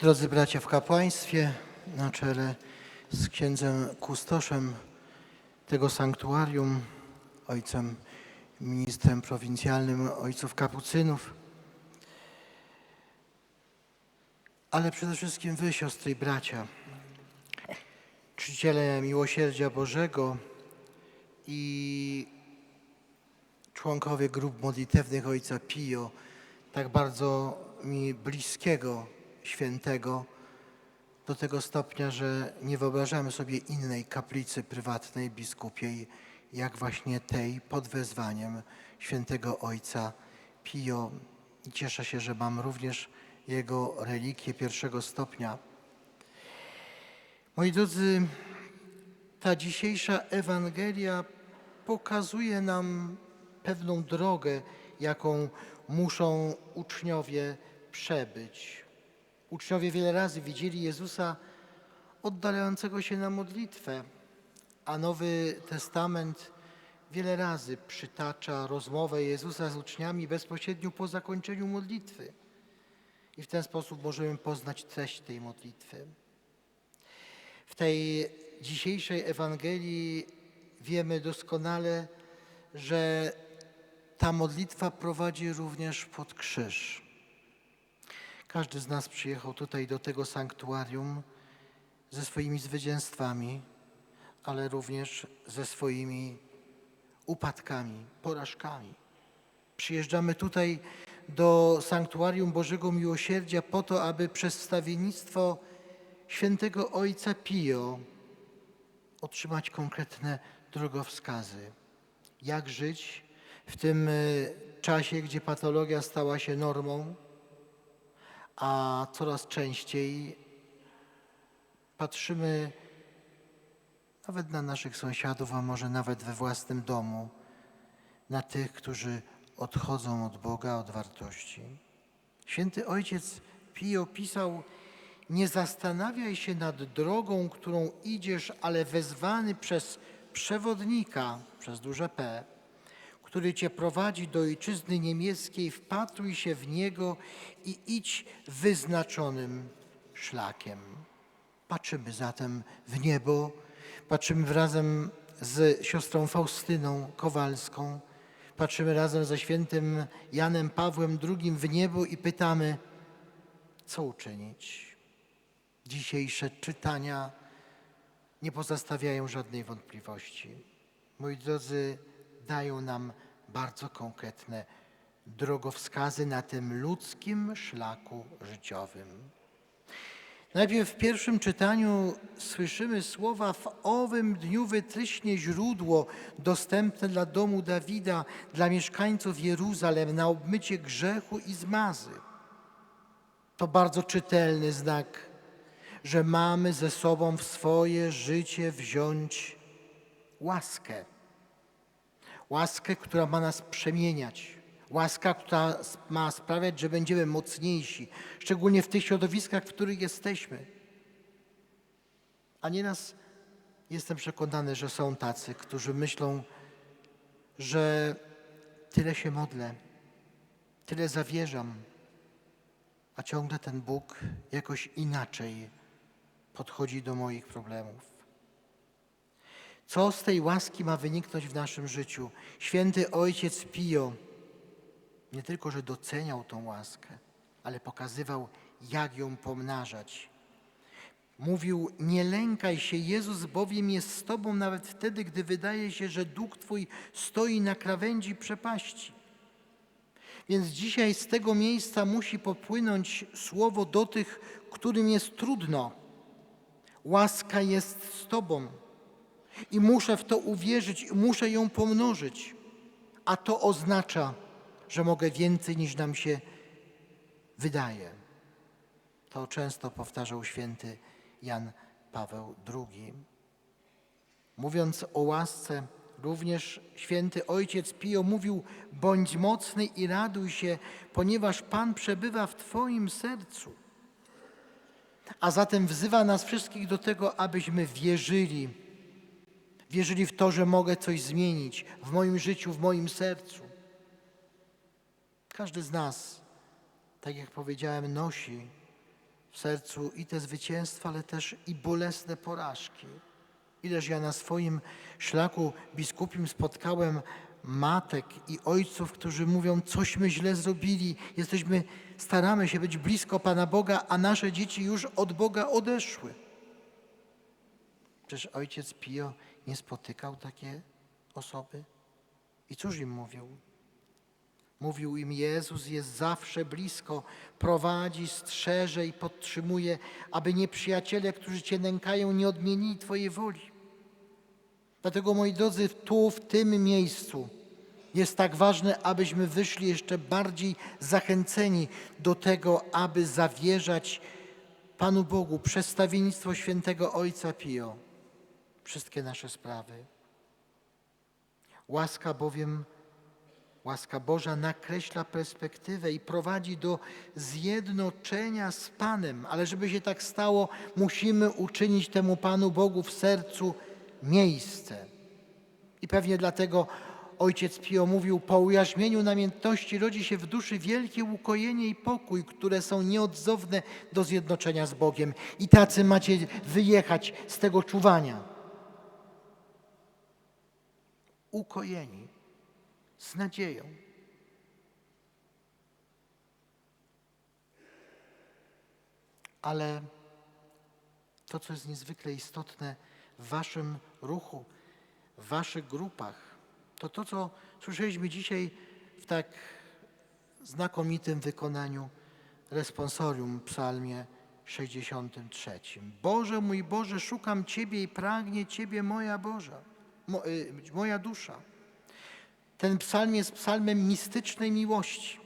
Drodzy bracia w kapłaństwie, na czele z księdzem kustoszem tego sanktuarium, ojcem ministrem prowincjalnym ojców kapucynów, ale przede wszystkim wy, siostry i bracia, czciciele miłosierdzia Bożego i członkowie grup modlitewnych Ojca Pio, tak bardzo mi bliskiego świętego, do tego stopnia, że nie wyobrażamy sobie innej kaplicy prywatnej biskupiej, jak właśnie tej pod wezwaniem świętego Ojca Pio. I cieszę się, że mam również jego relikwie pierwszego stopnia. Moi drodzy, ta dzisiejsza Ewangelia pokazuje nam pewną drogę, jaką muszą uczniowie przebyć. Uczniowie wiele razy widzieli Jezusa oddalającego się na modlitwę, a Nowy Testament wiele razy przytacza rozmowę Jezusa z uczniami bezpośrednio po zakończeniu modlitwy. I w ten sposób możemy poznać treść tej modlitwy. W tej dzisiejszej Ewangelii wiemy doskonale, że ta modlitwa prowadzi również pod krzyż. Każdy z nas przyjechał tutaj do tego sanktuarium ze swoimi zwycięstwami, ale również ze swoimi upadkami, porażkami. Przyjeżdżamy tutaj do sanktuarium Bożego Miłosierdzia po to, aby przez wstawiennictwo świętego Ojca Pio otrzymać konkretne drogowskazy. Jak żyć w tym y, czasie, gdzie patologia stała się normą, a coraz częściej patrzymy nawet na naszych sąsiadów, a może nawet we własnym domu, na tych, którzy odchodzą od Boga, od wartości. Święty Ojciec Pio pisał: Nie zastanawiaj się nad drogą, którą idziesz, ale wezwany przez przewodnika, przez duże P, który cię prowadzi do ojczyzny niemieckiej, wpatruj się w niego i idź wyznaczonym szlakiem. Patrzymy zatem w niebo, patrzymy razem z siostrą Faustyną Kowalską, patrzymy razem ze świętym Janem Pawłem II w niebo i pytamy, co uczynić. Dzisiejsze czytania nie pozostawiają żadnej wątpliwości. Moi drodzy, dają nam bardzo konkretne drogowskazy na tym ludzkim szlaku życiowym. Najpierw w pierwszym czytaniu słyszymy słowa: W owym dniu wytryśnie źródło dostępne dla domu Dawida, dla mieszkańców Jeruzalem na obmycie grzechu i zmazy. To bardzo czytelny znak, że mamy ze sobą w swoje życie wziąć łaskę. Łaskę, która ma nas przemieniać. Łaska, która ma sprawiać, że będziemy mocniejsi, szczególnie w tych środowiskach, w których jesteśmy. A nieraz jestem przekonany, że są tacy, którzy myślą, że tyle się modlę, tyle zawierzam, a ciągle ten Bóg jakoś inaczej podchodzi do moich problemów. Co z tej łaski ma wyniknąć w naszym życiu? Święty Ojciec Pio nie tylko, że doceniał tą łaskę, ale pokazywał, jak ją pomnażać. Mówił, nie lękaj się, Jezus bowiem jest z Tobą nawet wtedy, gdy wydaje się, że duch Twój stoi na krawędzi przepaści. Więc dzisiaj z tego miejsca musi popłynąć słowo do tych, którym jest trudno. Łaska jest z Tobą. I muszę w to uwierzyć, muszę ją pomnożyć. A to oznacza, że mogę więcej niż nam się wydaje. To często powtarzał święty Jan Paweł II. Mówiąc o łasce, również święty ojciec Pio mówił: bądź mocny i raduj się, ponieważ Pan przebywa w Twoim sercu. A zatem wzywa nas wszystkich do tego, abyśmy wierzyli, wierzyli w to, że mogę coś zmienić w moim życiu, w moim sercu. Każdy z nas, tak jak powiedziałem, nosi w sercu i te zwycięstwa, ale też i bolesne porażki. Ileż ja na swoim szlaku biskupim spotkałem matek i ojców, którzy mówią, cośmy źle zrobili, jesteśmy, staramy się być blisko Pana Boga, a nasze dzieci już od Boga odeszły. Przecież ojciec Pio nie spotykał takie osoby. I cóż im mówił? Mówił im, Jezus jest zawsze blisko, prowadzi, strzeże i podtrzymuje, aby nieprzyjaciele, którzy Cię nękają, nie odmienili Twojej woli. Dlatego, moi drodzy, tu, w tym miejscu jest tak ważne, abyśmy wyszli jeszcze bardziej zachęceni do tego, aby zawierzać Panu Bogu przedstawiennictwo świętego Ojca Pio wszystkie nasze sprawy. Łaska bowiem, łaska Boża nakreśla perspektywę i prowadzi do zjednoczenia z Panem, ale żeby się tak stało, musimy uczynić temu Panu Bogu w sercu miejsce. I pewnie dlatego ojciec Pio mówił, po ujarzmieniu namiętności rodzi się w duszy wielkie ukojenie i pokój, które są nieodzowne do zjednoczenia z Bogiem. I tacy macie wyjechać z tego czuwania. Ukojeni, z nadzieją. Ale to, co jest niezwykle istotne w Waszym ruchu, w Waszych grupach, to to, co słyszeliśmy dzisiaj w tak znakomitym wykonaniu responsorium psalmie 63. Boże mój Boże, szukam Ciebie i pragnie Ciebie moja Boża, moja dusza. Ten psalm jest psalmem mistycznej miłości,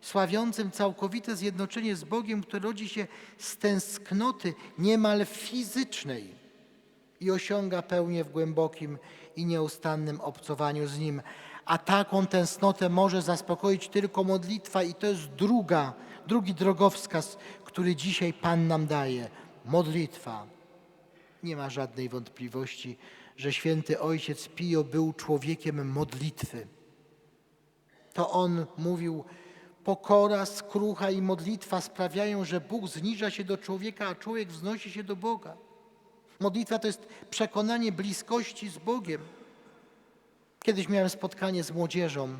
sławiącym całkowite zjednoczenie z Bogiem, które rodzi się z tęsknoty niemal fizycznej i osiąga pełnię w głębokim i nieustannym obcowaniu z Nim. A taką tęsknotę może zaspokoić tylko modlitwa i to jest druga, drugi drogowskaz, który dzisiaj Pan nam daje. Modlitwa. Nie ma żadnej wątpliwości, że święty ojciec Pio był człowiekiem modlitwy. To on mówił, pokora, skrucha i modlitwa sprawiają, że Bóg zniża się do człowieka, a człowiek wznosi się do Boga. Modlitwa to jest przekonanie bliskości z Bogiem. Kiedyś miałem spotkanie z młodzieżą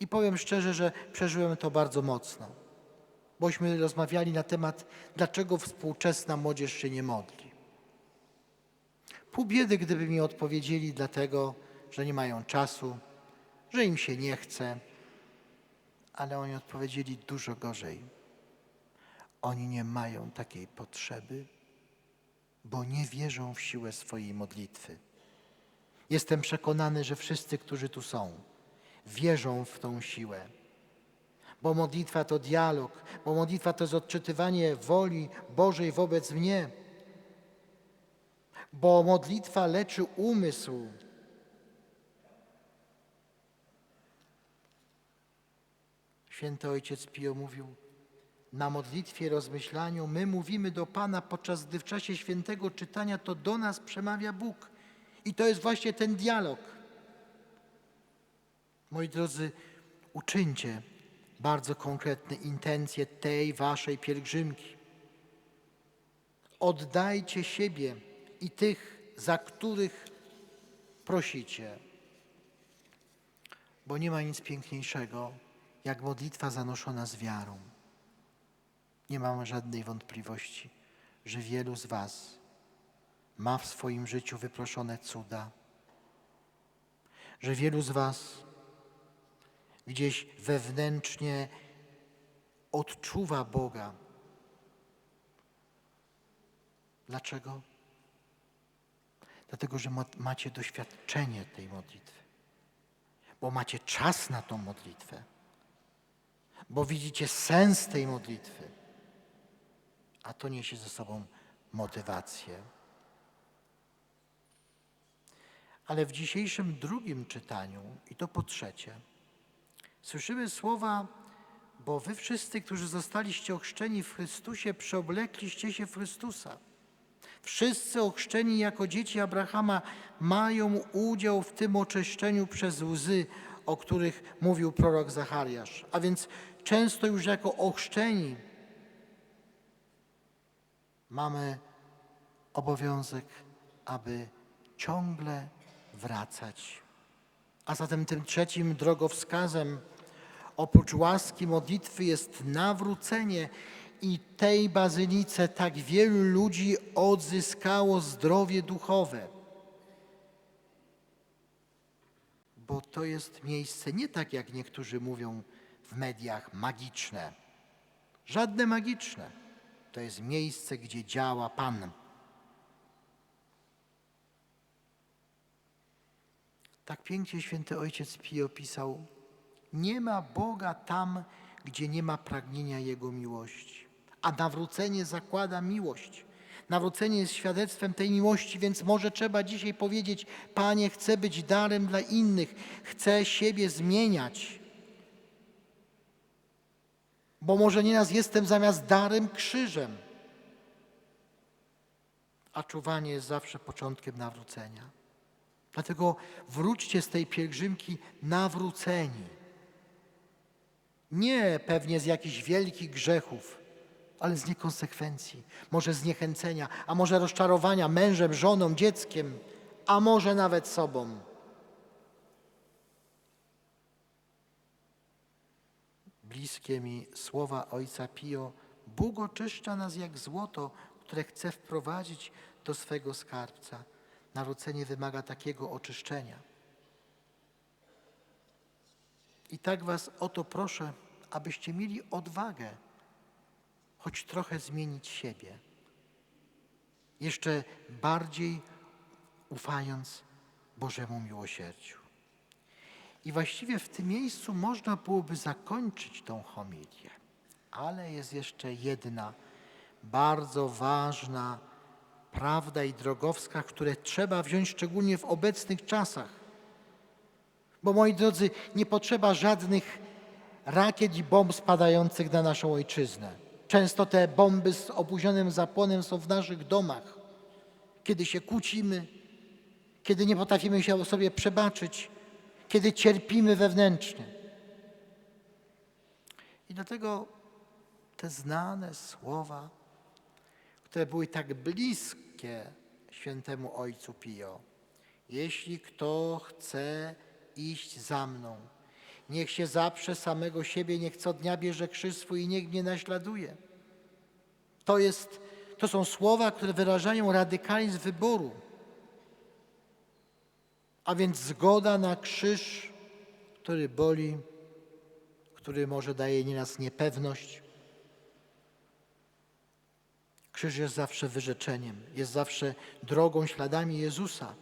i powiem szczerze, że przeżyłem to bardzo mocno. Bośmy rozmawiali na temat, dlaczego współczesna młodzież się nie modli. Pół biedy, gdyby mi odpowiedzieli, dlatego, że nie mają czasu, że im się nie chce, ale oni odpowiedzieli dużo gorzej. Oni nie mają takiej potrzeby, bo nie wierzą w siłę swojej modlitwy. Jestem przekonany, że wszyscy, którzy tu są, wierzą w tą siłę. Bo modlitwa to dialog, bo modlitwa to jest odczytywanie woli Bożej wobec mnie. Bo modlitwa leczy umysł. Święty Ojciec Pio mówił, na modlitwie, rozmyślaniu my mówimy do Pana, podczas gdy w czasie świętego czytania to do nas przemawia Bóg. I to jest właśnie ten dialog. Moi drodzy, uczyńcie bardzo konkretne intencje tej waszej pielgrzymki. Oddajcie siebie i tych, za których prosicie. Bo nie ma nic piękniejszego, jak modlitwa zanoszona z wiarą. Nie mam żadnej wątpliwości, że wielu z Was ma w swoim życiu wyproszone cuda, że wielu z Was gdzieś wewnętrznie odczuwa Boga. Dlaczego? Dlatego, że macie doświadczenie tej modlitwy, bo macie czas na tą modlitwę, bo widzicie sens tej modlitwy a to niesie ze sobą motywację. Ale w dzisiejszym drugim czytaniu, i to po trzecie, słyszymy słowa, bo wy wszyscy, którzy zostaliście ochrzczeni w Chrystusie, przeoblekliście się w Chrystusa. Wszyscy ochrzczeni jako dzieci Abrahama mają udział w tym oczyszczeniu przez łzy, o których mówił prorok Zachariasz. A więc często już jako ochrzczeni mamy obowiązek, aby ciągle wracać. A zatem tym trzecim drogowskazem, oprócz łaski modlitwy, jest nawrócenie. I tej bazylice tak wielu ludzi odzyskało zdrowie duchowe. Bo to jest miejsce nie tak, jak niektórzy mówią w mediach, magiczne. Żadne magiczne. To jest miejsce, gdzie działa Pan. Tak pięknie święty ojciec Pio pisał: Nie ma Boga tam, gdzie nie ma pragnienia Jego miłości. A nawrócenie zakłada miłość. Nawrócenie jest świadectwem tej miłości, więc może trzeba dzisiaj powiedzieć: Panie, chcę być darem dla innych, chcę siebie zmieniać. Bo może nieraz jestem zamiast darem krzyżem. A czuwanie jest zawsze początkiem nawrócenia. Dlatego wróćcie z tej pielgrzymki nawróceni. Nie pewnie z jakichś wielkich grzechów, ale z niekonsekwencji, może zniechęcenia, a może rozczarowania mężem, żoną, dzieckiem, a może nawet sobą. Bliskie mi słowa ojca Pio, Bóg oczyszcza nas jak złoto, które chce wprowadzić do swego skarbca. Nawrócenie wymaga takiego oczyszczenia. I tak Was o to proszę, abyście mieli odwagę, choć trochę zmienić siebie. Jeszcze bardziej ufając Bożemu miłosierdziu. I właściwie w tym miejscu można byłoby zakończyć tą homilię. Ale jest jeszcze jedna bardzo ważna prawda i drogowskaz, które trzeba wziąć szczególnie w obecnych czasach. Bo moi drodzy, nie potrzeba żadnych rakiet i bomb spadających na naszą ojczyznę. Często te bomby z opóźnionym zapłonem są w naszych domach. Kiedy się kłócimy, kiedy nie potrafimy się sobie przebaczyć, kiedy cierpimy wewnętrznie. I dlatego te znane słowa, które były tak bliskie świętemu Ojcu Pio. Jeśli kto chce iść za mną, niech się zaprze samego siebie, niech co dnia bierze krzyż swój i niech mnie naśladuje. To, jest, to są słowa, które wyrażają radykalizm wyboru. A więc zgoda na krzyż, który boli, który może daje nieraz niepewność. Krzyż jest zawsze wyrzeczeniem, jest zawsze drogą, śladami Jezusa.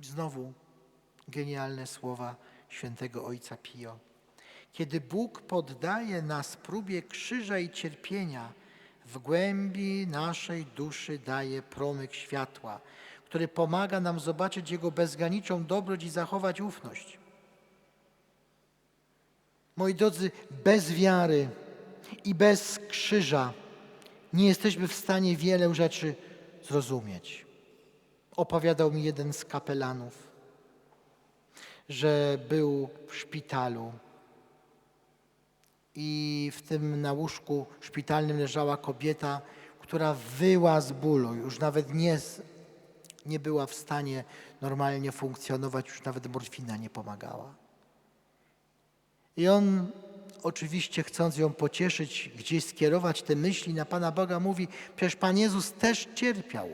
Znowu genialne słowa świętego Ojca Pio. Kiedy Bóg poddaje nas próbie krzyża i cierpienia, w głębi naszej duszy daje promyk światła, który pomaga nam zobaczyć Jego bezgraniczną dobroć i zachować ufność. Moi drodzy, bez wiary i bez krzyża nie jesteśmy w stanie wiele rzeczy zrozumieć. Opowiadał mi jeden z kapelanów, że był w szpitalu i w tym na łóżku szpitalnym leżała kobieta, która wyła z bólu, już nawet nie, nie była w stanie normalnie funkcjonować, już nawet morfina nie pomagała. I on oczywiście chcąc ją pocieszyć, gdzieś skierować te myśli na Pana Boga, mówi, przecież Pan Jezus też cierpiał.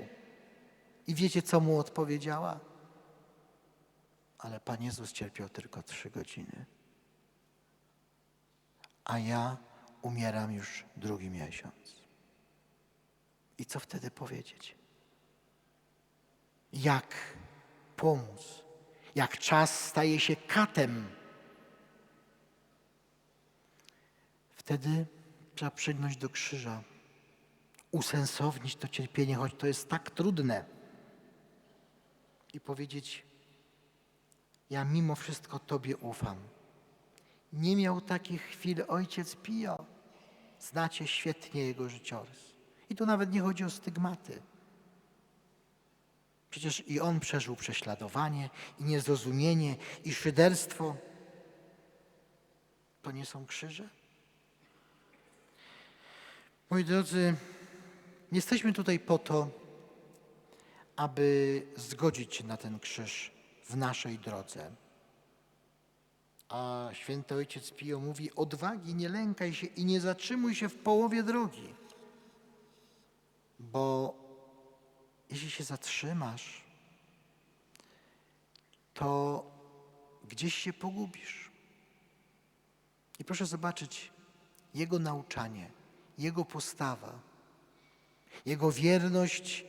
I wiecie, co mu odpowiedziała? Ale Pan Jezus cierpiał tylko trzy godziny a ja umieram już drugi miesiąc. I co wtedy powiedzieć? Jak pomóc? Jak czas staje się katem? Wtedy trzeba przygnąć do krzyża, usensownić to cierpienie, choć to jest tak trudne. I powiedzieć: Ja mimo wszystko Tobie ufam nie miał takich chwil ojciec Pio. Znacie świetnie jego życiorys. I tu nawet nie chodzi o stygmaty. Przecież i on przeżył prześladowanie, i niezrozumienie, i szyderstwo. To nie są krzyże? Moi drodzy, jesteśmy tutaj po to, aby zgodzić się na ten krzyż w naszej drodze. A święty ojciec Pio mówi: odwagi, nie lękaj się i nie zatrzymuj się w połowie drogi. Bo jeśli się zatrzymasz, to gdzieś się pogubisz. I proszę zobaczyć jego nauczanie, jego postawa, jego wierność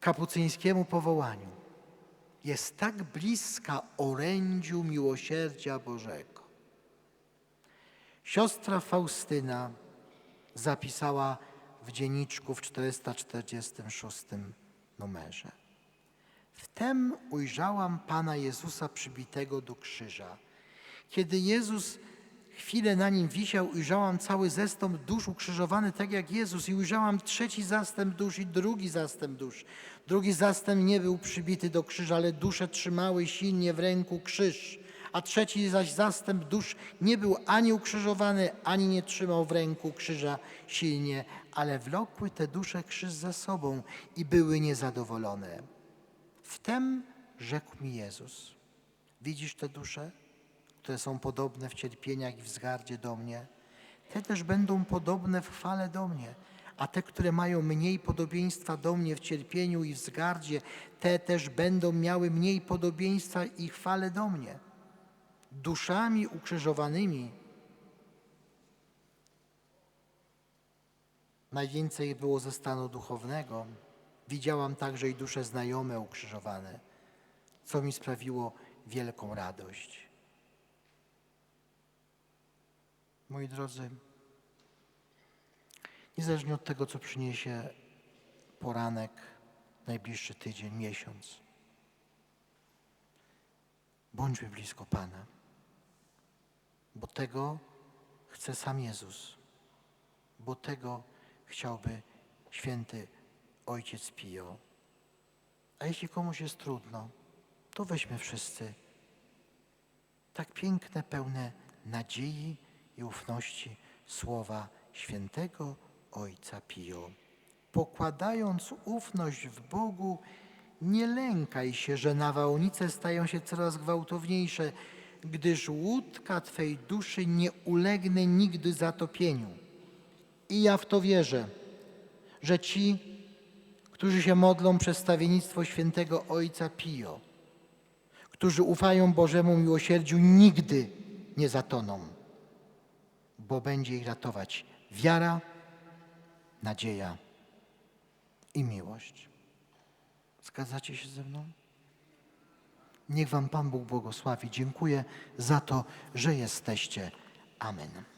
kapucyńskiemu powołaniu jest tak bliska orędziu miłosierdzia Bożego. Siostra Faustyna zapisała w dzienniczku w 446 numerze. Wtem ujrzałam Pana Jezusa przybitego do krzyża. Kiedy Jezus chwilę na nim wisiał, ujrzałam cały zestąp dusz ukrzyżowany tak jak Jezus i ujrzałam trzeci zastęp dusz i drugi zastęp dusz. Drugi zastęp nie był przybity do krzyża, ale dusze trzymały silnie w ręku krzyż. A trzeci zaś zastęp dusz nie był ani ukrzyżowany, ani nie trzymał w ręku krzyża silnie, ale wlokły te dusze krzyż za sobą i były niezadowolone. Wtem rzekł mi Jezus: Widzisz te dusze, które są podobne w cierpieniach i wzgardzie do mnie? Te też będą podobne w chwale do mnie. A te, które mają mniej podobieństwa do mnie w cierpieniu i wzgardzie, te też będą miały mniej podobieństwa i chwale do mnie. Duszami ukrzyżowanymi najwięcej było ze stanu duchownego. Widziałam także i dusze znajome ukrzyżowane, co mi sprawiło wielką radość. Moi drodzy, niezależnie od tego, co przyniesie poranek, najbliższy tydzień, miesiąc, bądźmy blisko Pana, bo tego chce sam Jezus, bo tego chciałby święty Ojciec Pio. A jeśli komuś jest trudno, to weźmy wszyscy tak piękne, pełne nadziei ufności słowa świętego Ojca Pio. Pokładając ufność w Bogu, nie lękaj się, że nawałnice stają się coraz gwałtowniejsze, gdyż łódka Twej duszy nie ulegnie nigdy zatopieniu. I ja w to wierzę, że ci, którzy się modlą przez stawiennictwo świętego Ojca Pio, którzy ufają Bożemu miłosierdziu, nigdy nie zatoną, bo będzie ich ratować wiara, nadzieja i miłość. Zgadzacie się ze mną? Niech Wam Pan Bóg błogosławi. Dziękuję za to, że jesteście. Amen.